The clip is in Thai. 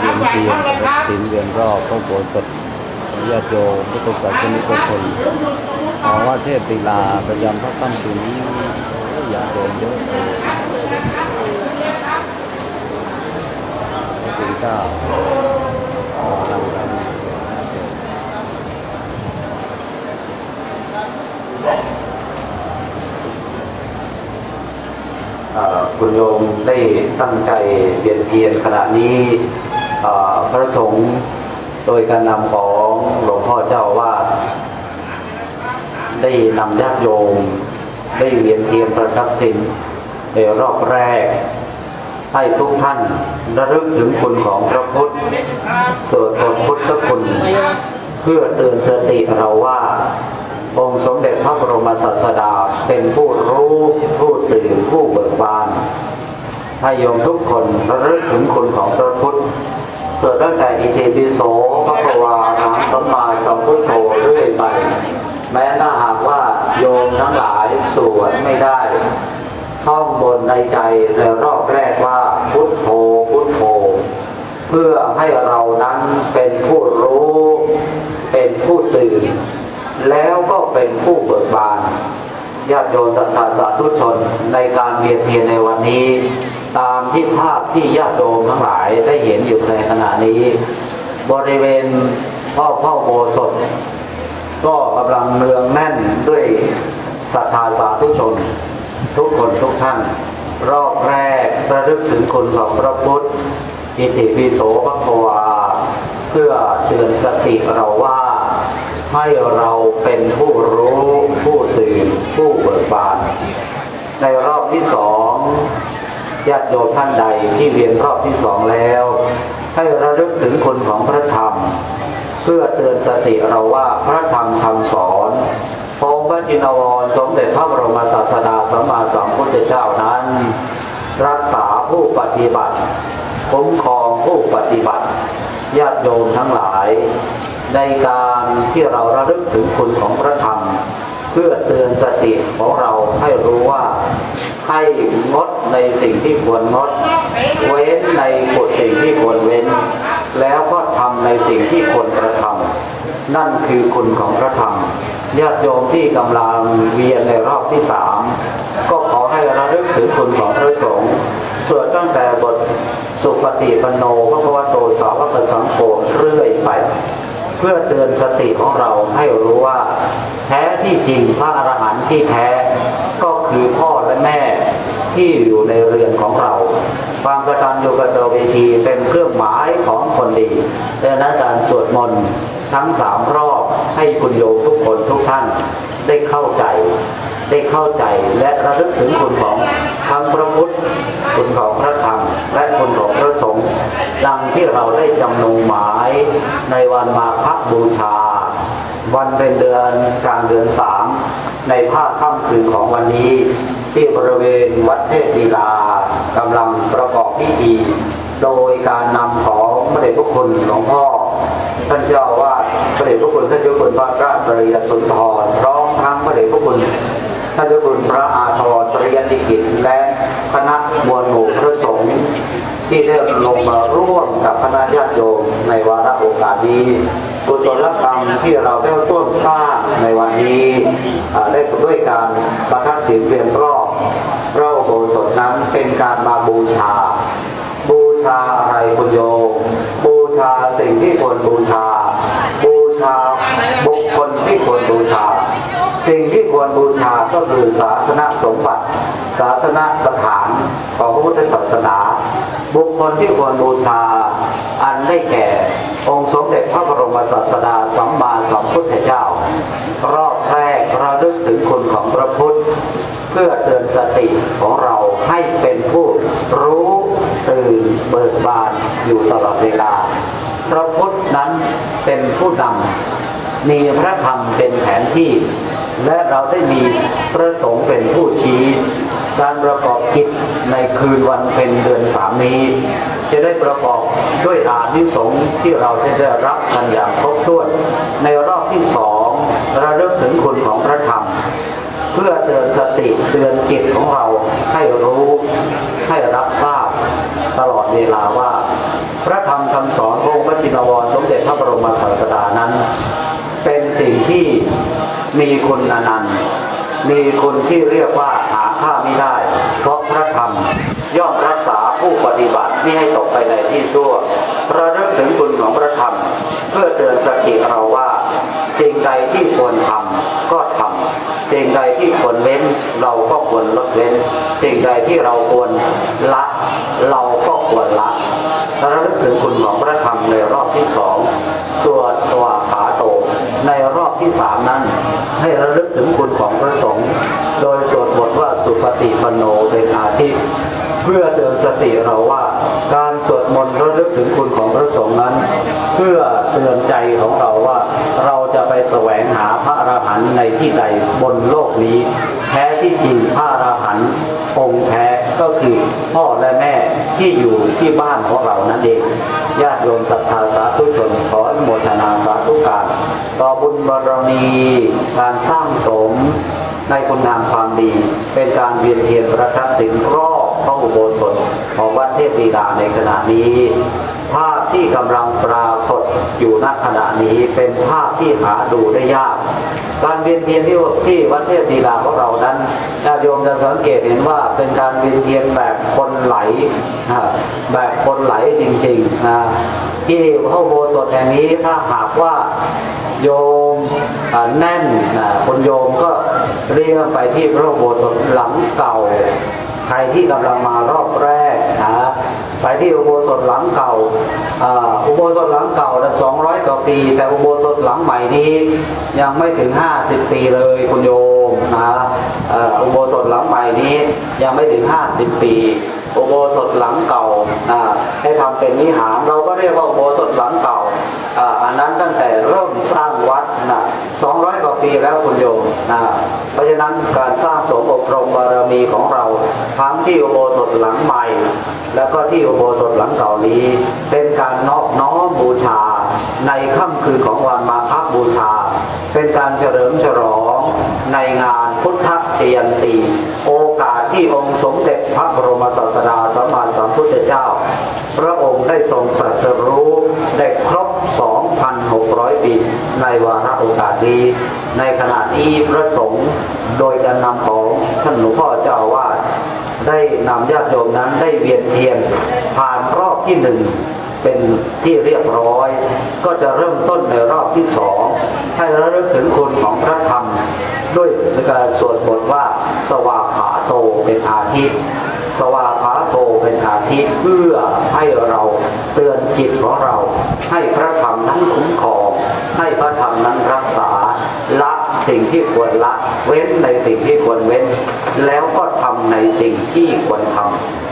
เวียนเทียนศีลเวียนรอบพระโบสถของญาติโยมพุทธศาสนิกชนขอว่าเทพตีลาประจำพระค่ำคืนนี้ญาติโยมเยอะเลยพระคุณเจ้าขอกำลังกันเอ่อคุณโยมได้ตั้งใจเวียนเทียนขณะนี้ พระสงฆ์โดยการนำของหลวงพ่อเจ้าว่า ได้นำญาติโยม ได้เวียนเทียนประทับสินในรอบแรก ให้ทุกท่านระลึกถึงคุณของพระพุทธสวดบทพุทธคุณเพื่อเตือนสติเราว่า องค์สมเด็จพระบรมศาสดาเป็นผู้รู้ผู้ตื่นผู้เบิกบานให้โยมทุกคนระลึกถึงคุณของพระพุทธ เกิดตั้งแต่อิติปิโสพระควาอรหังสัมมาสัมพุทโธเรื่อยไป แม้ถ้าหากว่าโยมทั้งหลายสวดไม่ได้ท่องบนในใจในรอบแรกว่าพุทโธพุทโธ เพื่อให้เรานั้นเป็นผู้รู้ เป็นผู้ตื่น แล้วก็เป็นผู้เบิกบานญาติโยมศรัทธาสาธุชนในการเวียนเทียนในวันนี้ ตามที่ภาพที่ญาติโยมทั้งหลายได้เห็นอยู่ในขณะนี้ บริเวณพ่อพ่อโบสถก็กำลังเนืองแน่นด้วยศรัทธาสาธุชน ทุกคนทุกท่าน รอบแรกระลึกถึงคุณของพระพุทธอิติปิโสภควา เพื่อเตือนสติเราว่าให้เราเป็นผู้รู้ผู้ตื่นผู้เบิกบาน ในรอบที่สอง ญาติโยมท่านใดที่เรียนรอบที่สองแล้ว ให้ระลึกถึงคุณของพระธรรม เพื่อเตือนสติเราว่าพระธรรมคำสอนองค์พระจินวรสมเด็จพระบรมศาสดาสัมมาสัมพุทธเจ้านั้น รักษาผู้ปฏิบัติคุ้มครองผู้ปฏิบัติญาติโยมทั้งหลาย ในการที่เราระลึกถึงคุณของพระธรรม เพื่อเตือนสติของเราให้รู้ว่า ให้งดในสิ่งที่ควรงด เว้นในกฎสิ่งที่ควรเว้น แล้วก็ทำในสิ่งที่ควรกระทำนั่นคือคุณของพระธรรมญาติโยมที่กำลังเวียนในรอบที่สามก็ขอให้ระลึกถึงคุณของพระสงฆ์สวดตั้งแต่บทสุปฏิปันโนพระควโตสาวกสังโฆเรื่อยไปเพื่อเตือนสติของเราให้รู้ว่า แท้ที่จริงพระอรหันต์ที่แท้ คือพ่อและแม่ที่อยู่ในเรือนของเราความกระตันยูกตเวทีเป็นเครื่องหมายของคนดีดังนั้นการสวดมนต์ทั้งสามรอบให้คุณโยมทุกคนทุกท่านได้เข้าใจ ได้เข้าใจและระลึกถึงคุณของทั้งพระพุทธคุณของพระธรรมและคุณของพระสงฆ์ดังที่เราได้จำนงหมายในวันมาฆบูชา วันเป็นเดือนกลางเดือนสามในภาคค่ำคืนของวันนี้ ที่บริเวณวัดเทพดีลากำลังประกอบพิธี โดยการนำของพระเดชพระคุณหลวงพ่อท่านเจ้าอาวาดพระเดชพระคุณท่านเจ้าคุณพระราชปริยสุนทรพร้อมทั้งพระเดชพระคุณท่านเจ้าคุณพระอาทรปริยติกิจและคณะมวลหมู่พระสงฆ์ที่ได้ลงมาร่วมกับคณะญาติโยมในวาระโอกาสนี้ กุศลกรรมที่เราได้ต้นสร้างในวันนี้ได้ด้วยการประทับศีลเพียงรอบพระโบสถนั้นเป็นการมาบูชา บูชาอะไรคุณโยมบูชาสิ่งที่ควรบูชา บูชาบุคคลที่ควรบูชา สิ่งที่ควรบูชาก็คือศาสนสมบัติ ศาสนสถานของพระพุทธศาสนา บุคคลที่ควรบูชาอันได้แก่องค์สม ระบรมศาสดาสัมมาสัมพุทธเจ้า รอบแรกระลึกถึงคุณของพระพุทธ เพื่อเตือนสติของเราให้เป็นผู้รู้ตื่นเบิกบานอยู่ตลอดเวลา พระพุทธนั้นเป็นผู้นำมีพระธรรมเป็นแผนที่ และเราได้มีพระสงฆ์เป็นผู้ชี้ การประกอบกิจในคืนวันเป็นเดือนสามนี้ จะได้ประกอบด้วยอานิสงส์ที่เราจะได้รับกันอย่างครบถ้วน ในรอบที่สองระลึกถึงคุณของพระธรรม เพื่อเตือนสติเตือนจิตของเราให้รู้ให้รับทราบ ตลอดเวลาว่า พระธรรมคำสอนของค์พระชินวรสมเด็จพระบรมศาสดานั้น เป็นสิ่งที่มีคุณอนันต์มีคุณที่เรียกว่าหาค่าไม่ได้ เพราะพระธรรมย่อมรักษา ผู้ปฏิบัติไม่ให้ตกไปในที่ชั่วระลึกถึงคุณของพระธรรม เพื่อเตือนสติเราว่า สิ่งใดที่ควรทำก็ทำสิ่งใดที่ควรเว้น เราก็ควรลดเว้น สิ่งใดที่เราควรละ เราก็ควรละระลึกถึงคุณของพระธรรมในรอบที่สองสวดสวาขาโต ในรอบที่สามนั้น ให้ระลึกถึงคุณของพระสงฆ์โดยสวดบทว่าสุปฏิปโนเป็นอาทิตย์ พื่อเตือนสติเราว่า การสวดมนต์ระลึกถึงคุณของพระสงฆ์นั้น เพื่อเตือนใจของเราว่า เราจะไปแสวงหาพระอรหันต์ในที่ใดบนโลกนี้ แท้ที่จริงพระอรหันต์องค์แท้ก็คือพ่อและแม่ที่อยู่ที่บ้านของเรานั่นเองญาติโยมศรัทธาสาธุชนขออนุโมทนาสาธุการต่อบุญบารมีการสร้างสมในคุณงามความดี เป็นการเวียนเทียนประทับสินรอบ ระอุโบสถของวัดเทพดีดาในขณะนี้ภาพที่กำลังปรากฏอยู่ณขณะนี้เป็นภาพที่หาดูได้ยาก การเวียนเทียนที่ที่วัดเทพดีดาของเรานั้นญาติโยมจะสังเกตเห็นว่าเป็นการเวียนเทียนแบบคนไหลแบบคนไหลจริงๆนะที่พระอุโบสถแห่งนี้ถ้าหากว่าโยมแน่นนะคนโยมก็เรียกไปที่พระโบสถหลังเก่า ใครที่กำลังมารอบแรกนะไปที่อุโบสถหลังเก่าอุโบสถหลังเก่านั้น200กว่าปี แต่อุโบสถหลังใหม่นี้ยังไม่ถึง 50 ปีเลยคุณโยมนะอุโบสถหลังใหม่นี้ยังไม่ถึง 50 ปี อุโบสถหลังเก่าให้ทำเป็นวิหาร เราก็เรียกว่าอุโบสถหลังเก่าอันนั้นตั้งแต่เริ่มสร้างวัดนะ200กว่าปีแล้วคุณโยมนะเพราะฉะนั้นการสร้างสมอบรมบารมีของเราทั้งที่อุโบสถหลังใหม่ แล้วก็ที่อุโบสถหลังเก่านี้ เป็นการนอบน้อมบูชา ในค่ำคืนของวันมาฆบูชา เป็นการเฉลิมฉลองในงานพุทธเชียนตีโอ ที่องค์สมเด็จพระบรมศาสดาสัมมาสัมพุทธเจ้า พระองค์ได้ทรงตรัสรู้ได้ครบ 2,600 ปีในวาระโอกาสนี้ในขณะนี้พระสงฆ์โดยการนำของท่านหลวงพ่อเจ้าวาดได้นำญาติโยมนั้นได้เวียนเทียนผ่านรอบที่หนึ่ง เป็นที่เรียบร้อย ก็จะเริ่มต้นในรอบที่สองให้ระลึกถึงคุณของพระธรรม ด้วยการสวดบทว่า สวากขาโตเป็นอาทิตย์สวากขาโตเป็นอาทิตย์เพื่อให้เราเตือนจิตของเรา ให้พระธรรมนั้นคุ้มครองให้พระธรรมนั้นรักษาละสิ่งที่ควรละเว้นในสิ่งที่ควรเว้น แล้วก็ทำในสิ่งที่ควรทำ